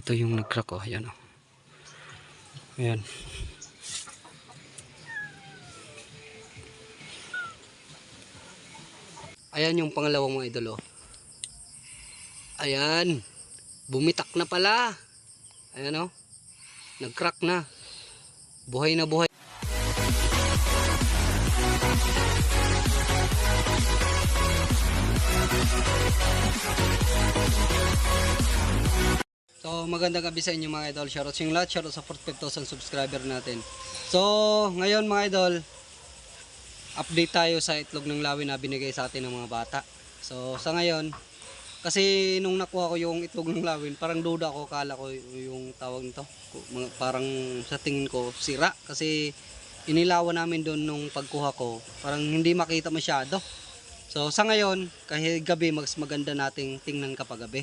Ito yung nag-crack oh. Ayan oh. Ayan. Ayan yung pangalawang mga idol oh. Ayan. Bumitak na pala. Ayan oh. Nag-crack na. Buhay na buhay. Magandang gabi sa inyo mga idol. Shoutout sa lahat. Shoutout sa 45,000 subscriber natin. So ngayon mga idol, update tayo sa itlog ng lawin na binigay sa atin ng mga bata. So sa ngayon, kasi nung nakuha ko yung itlog ng lawin, parang duda ako, kala ko yung tawag nito. Parang sa tingin ko sira kasi inilawan namin doon nung pagkuha ko. Parang hindi makita masyado. So sa ngayon, kahit gabi mas maganda nating tingnan kapag gabi.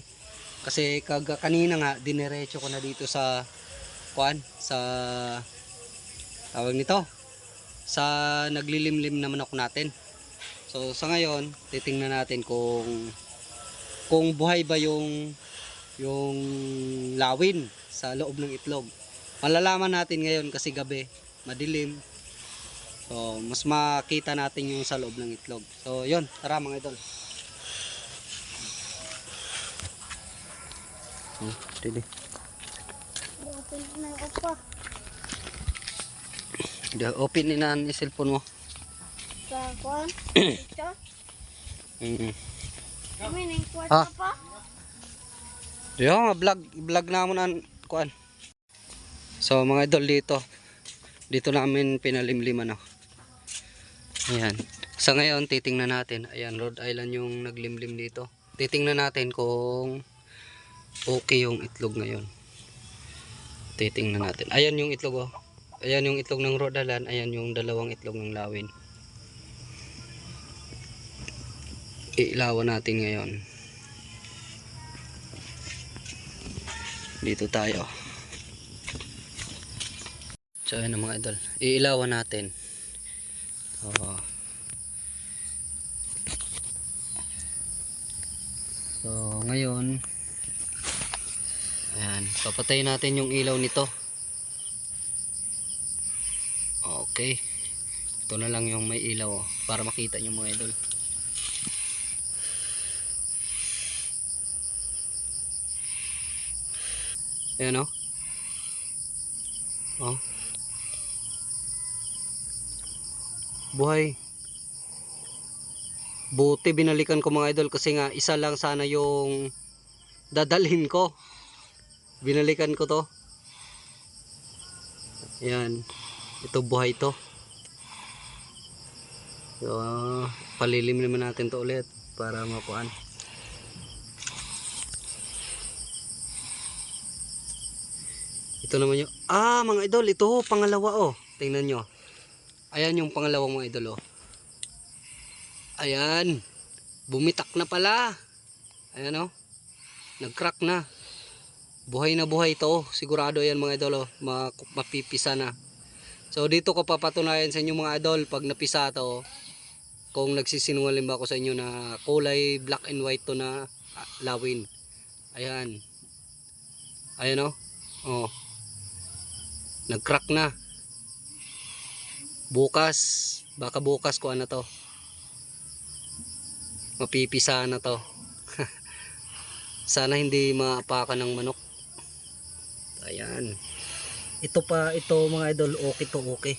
Kasi kaga, kanina nga dinerecho ko na dito sa kuan sa tawag nito sa naglilimlim na manok natin. So sa ngayon, titingnan natin kung kung buhay ba yung yung lawin sa loob ng itlog. Malalaman natin ngayon kasi gabi, madilim. So mas makita natin yung sa loob ng itlog. So yon, tara mga idol. Oh, dili. Open na ako pa. Da open ni nan yung cellphone mo. Sa kuwan. Ito. Mm. Kami ning kuwan Ah. pa. Yo, vlog vlog na mo nan kuan. So mga idol dito. Dito namin pinalimliman oh. Ayan. Sa ngayon titingnan natin. Ayan, Rhode Island yung naglimlim dito. Titingnan natin kung okay yung itlog ngayon. Titingnan natin. Ayan yung itlog oh. Ayan yung itlog ng Rhode Island. Ayan yung dalawang itlog ng lawin. Iilawan natin ngayon. Dito tayo. So ayun ang mga idol. Iilawan natin. Oo. So ngayon Ayan, papatayin natin yung ilaw nito. Okay. Ito na lang yung may ilaw oh, para makita nyo mga idol. Ayan oh. Oh. Buhay. Buti binalikan ko mga idol kasi nga isa lang sana yung dadalhin ko. Binalikan ko to. Yan. Ito buhay to. So, palilim naman natin to ulit para makuan. Ito naman yung ah mga idol ito pangalawa oh. Tingnan nyo. Ayan yung pangalawang mga idol oh. Ayan. Bumitak na pala. Ayan oh. Nag-crack na. Buhay na buhay to. Sigurado yan mga idol oh. Ma- mapipisa na. So dito ko papatunayan sa inyo mga idol pag napisa to kung nagsisinungaling ba ako sa inyo na kulay black and white to na ah, lawin. Ayan. Ayan oh. Oh. Nag-crack na. Bukas, baka bukas ko ano to. Mapipisa na to. Sana hindi maapakan ng manok. Ayan. Ito pa, ito mga idol, okay to okay.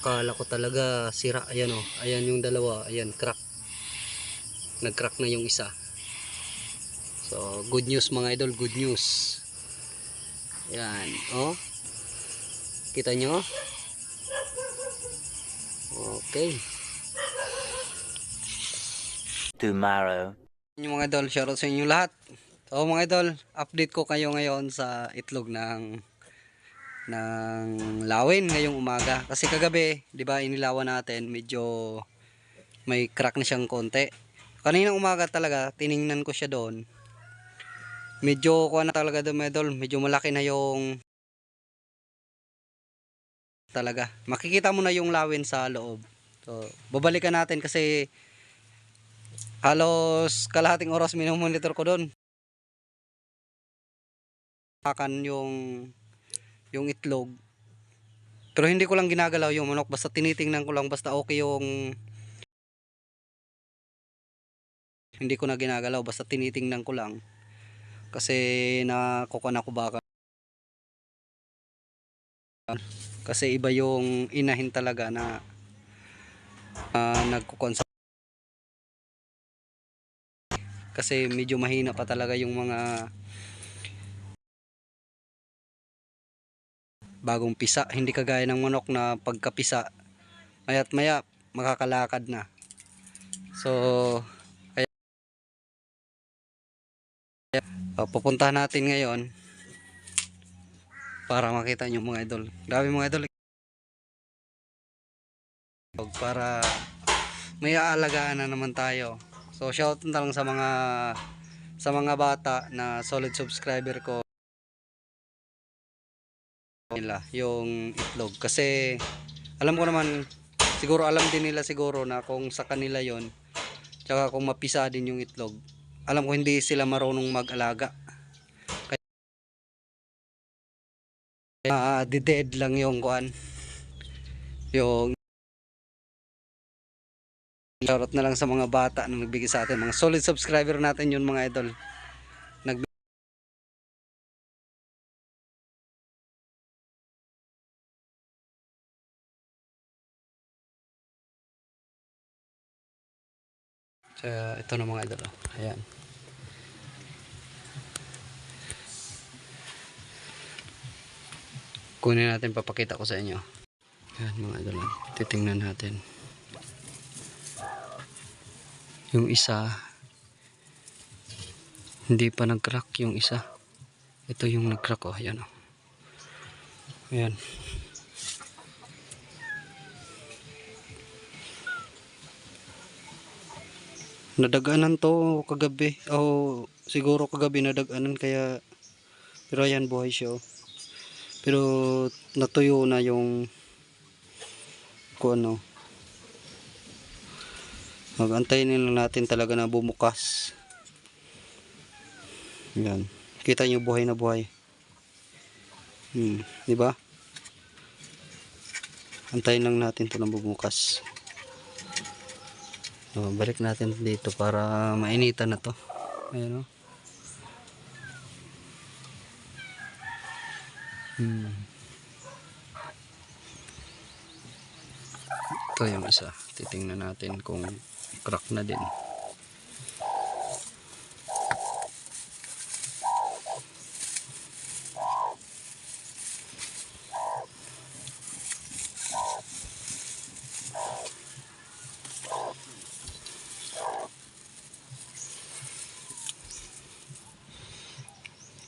Kala ko talaga sira. Ayan oh. Ayan yung dalawa. Ayan, crack. Nag-crack na yung isa. So, good news mga idol, good news. Ayan, oh. Kita nyo? Okay. tomorrow. Yung mga idol, shoutout sa inyo lahat. So mga idol, update ko kayo ngayon sa itlog ng ng lawin ngayong umaga. Kasi kagabi, 'di ba, inilawan natin, medyo may crack na siyang konti. Kaninang umaga talaga, tiningnan ko siya doon. Medyo kuha na talaga doon, mga idol, medyo malaki na yung talaga. Makikita mo na yung lawin sa loob. So, babalikan natin kasi halos kalahating oras minumonitor ko doon akan yung yung itlog. Pero hindi ko lang ginagalaw yung manok basta tinitingnan ko lang basta okay yung hindi ko na ginagalaw basta tinitingnan ko lang. Kasi nakukuha na ko baka. Kasi iba yung inahin talaga na uh, nagkukon sa kasi medyo mahina pa talaga yung mga bagong pisa. Hindi kagaya ng manok na pagkapisa maya't maya makakalakad na. So kaya uh, pupuntahan natin ngayon para makita nyo mga idol. Grabe mga idol. Para may aalagaan na naman tayo. So shout na lang sa mga sa mga bata na solid subscriber ko nila yung itlog. Kasi alam ko naman siguro alam din nila siguro na kung sa kanila yon tsaka kung mapisa din yung itlog alam ko hindi sila marunong mag-alaga. Kaya uh, dead lang yung kuan yung shoutout na lang sa mga bata na nagbigay sa atin mga solid subscriber natin yun mga idol Kaya ito na mga idol. oh. Ayan. Kunin natin papakita ko sa inyo. Ayan mga idol. oh. Titingnan natin. Yung isa hindi pa nag-crack yung isa. Ito yung nag-crack oh. Ayan oh. Ayan. Nadaganan to kagabi. O siguro kagabi nadaganan kaya pero ayan buhay siya oh. pero natuyo na yung kung ano. Magantayin lang natin talaga na bumukas. Yan. Kita nyo buhay na buhay. Hmm, di ba? Antayin lang natin to na bumukas So, balik natin dito para mainitan na to. Ayan o. Hmm. Ito yung isa. Titingnan natin kung crack na din.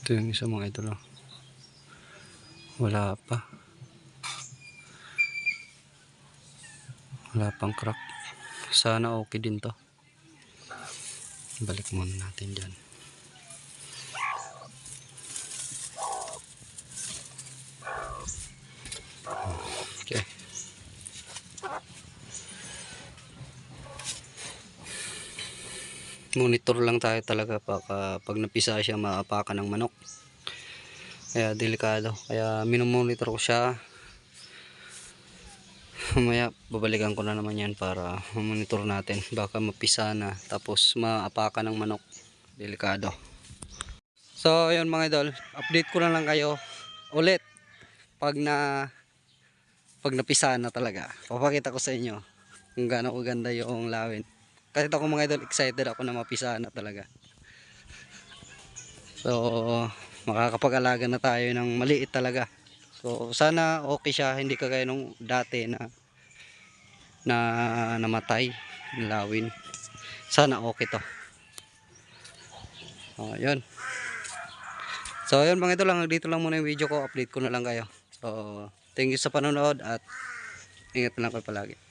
Ito yung isa mga idol. oh. Wala pa. Wala pang crack. Sana okay din to. Balik muna natin dyan. Monitor lang tayo talaga pag, pag napisa siya maapakan ng manok. Kaya delikado. Kaya minomonitor ko siya. Mamaya babalikan ko na naman yan para monitor natin. Baka mapisa na tapos maapakan ng manok. Delikado. So yun mga idol. Update ko na lang kayo ulit pag na pag napisa na talaga. Papakita ko sa inyo kung gaano kaganda yung lawin kasi ako mga idol, excited ako na mapisa na talaga. So, makakapag-alaga na tayo ng maliit talaga. So, sana okay siya, hindi kagaya nung dati na na namatay, lawin. Sana okay to. Oh, yun. So, yun mga idol, lang dito lang muna yung video ko. Update ko na lang kayo. So, thank you sa panonood at ingat lang kayo palagi.